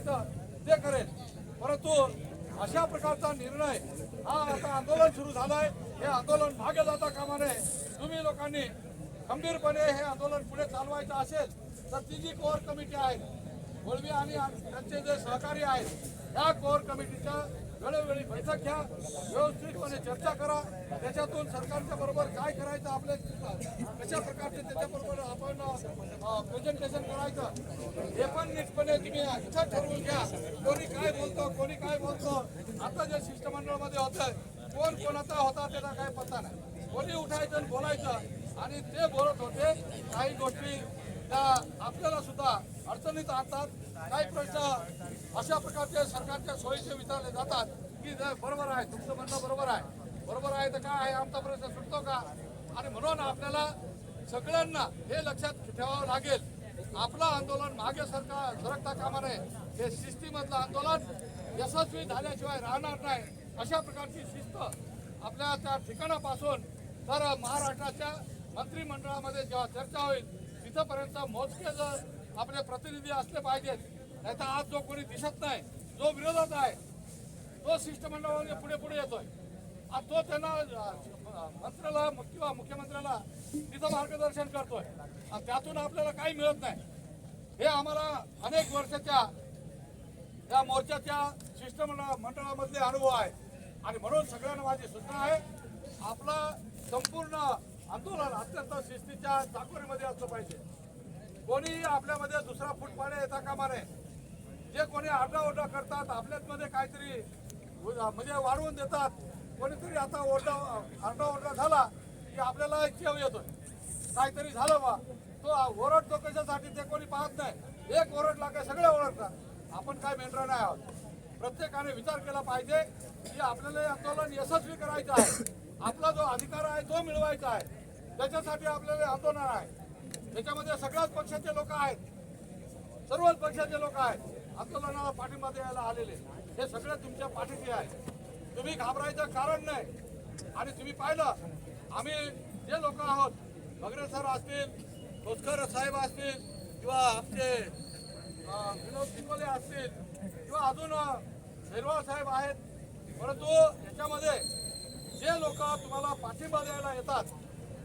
करायचं ते करेल. परंतु अशा प्रकारचा निर्णय हा आता आंदोलन सुरू झालंय. हे आंदोलन मागे जाता कामा नये. तुम्ही लोकांनी खंबीरपणे हे आंदोलन पुढे चालवायचं असेल तर ती जी कोर कमिटी आहे गोळवी आणि त्यांचे जे सहकारी आहेत या कोर कमिटीच्या वेळोवेळी बैठक घ्या व्यवस्थितपणे चर्चा करा. त्याच्यातून सरकारच्या बरोबर काय करायचं आपल्या कशा प्रकारचे त्याच्याबरोबर आपण प्रेझेंटेशन करायचं हे पण नीटपणे तुम्ही इथं ठरवून घ्या. कोणी काय बोलतो कोणी काय बोलतो. आता जे शिष्टमंडळामध्ये होतं कोण कोणाचा होता त्याचा काय पत्ता नाही. कोणी उठायचं आणि बोलायचं आणि ते बोलत होते काही गोष्टी त्या आपल्याला सुद्धा अडचणीत आणतात. काही प्रश्न अशा प्रकारचे सरकारच्या सोयीचे विचारले जातात की बरोबर आहे तुमचं म्हणणं बरोबर आहे. बरोबर आहे तर काय आहे? आमचा प्रश्न सुटतो का? आणि म्हणून आपल्याला सगळ्यांना हे लक्षात ठेवावं लागेल. आपलं आंदोलन मागे सरकार सरकता कामा नये. हे शिस्तीमधलं आंदोलन यशस्वी झाल्याशिवाय राहणार नाही. अशा प्रकारची शिस्त आपल्या त्या ठिकाणापासून तर महाराष्ट्राच्या मंत्रिमंडळामध्ये जेव्हा चर्चा होईल तिथंपर्यंत मोजके जर आपले प्रतिनिधी असले पाहिजेत नाही आज जो कोणी दिसत नाही जो विरोधात आहे तो शिष्टमंडळामध्ये पुढे पुढे येतोय. आज तो त्यांना मंत्र्याला किंवा मुख्यमंत्र्याला तिथं मार्गदर्शन करतोय. आणि त्यातून आपल्याला काही मिळत नाही. हे आम्हाला अनेक वर्षाच्या या मोर्चाच्या शिष्टमंडळ मंडळामधले अनुभव आहे आणि म्हणून सगळ्यांना माझी सूचना आहे आपला संपूर्ण अत्यंत शिस्तीच्या चाकोरीमध्ये असलं पाहिजे. कोणी आपल्यामध्ये दुसरा फूट पाडे येता कामा नये. जे कोणी आरडाओरडा करतात आपल्याच मध्ये काहीतरी म्हणजे वाढवून देतात. कोणीतरी आता ओरडा आरडाओरडा झाला की आपल्याला चेव येतोय. काहीतरी झालं बा. तो ओरडतो कशासाठी ते कोणी पाहत नाही. एक ओरडला का सगळे ओरडतात. आपण काय मेंढरा नाही आहोत? प्रत्येकाने विचार केला पाहिजे की आपल्याला हे आंदोलन यशस्वी करायचं आहे. आपला जो अधिकार आहे तो मिळवायचा आहे. त्याच्यासाठी आपल्याला आंदोलन आहे. त्याच्यामध्ये सगळ्याच पक्षाचे लोक आहेत. सर्वच पक्षाचे लोक आहेत. आंदोलनाला पाठिंबा द्यायला आलेले. हे सगळे तुमच्या पाठीशी आहे तुम्ही घाबरायचं कारण नाही. आणि तुम्ही पाहिलं आम्ही जे लोक आहोत बगरे सर असतील खोतकर साहेब असतील किंवा आमचे विनोद शिंगोले असतील किंवा अजून शेरवाळ साहेब आहेत. परंतु याच्यामध्ये जे लोक तुम्हाला पाठिंबा द्यायला येतात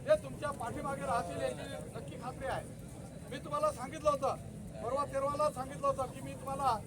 हे तुमच्या पाठीमागे राहतील याची नक्की खात्री आहे. मी तुम्हाला सांगितलं होतं परवा तेरवाला सांगितलं होतं की मी तुम्हाला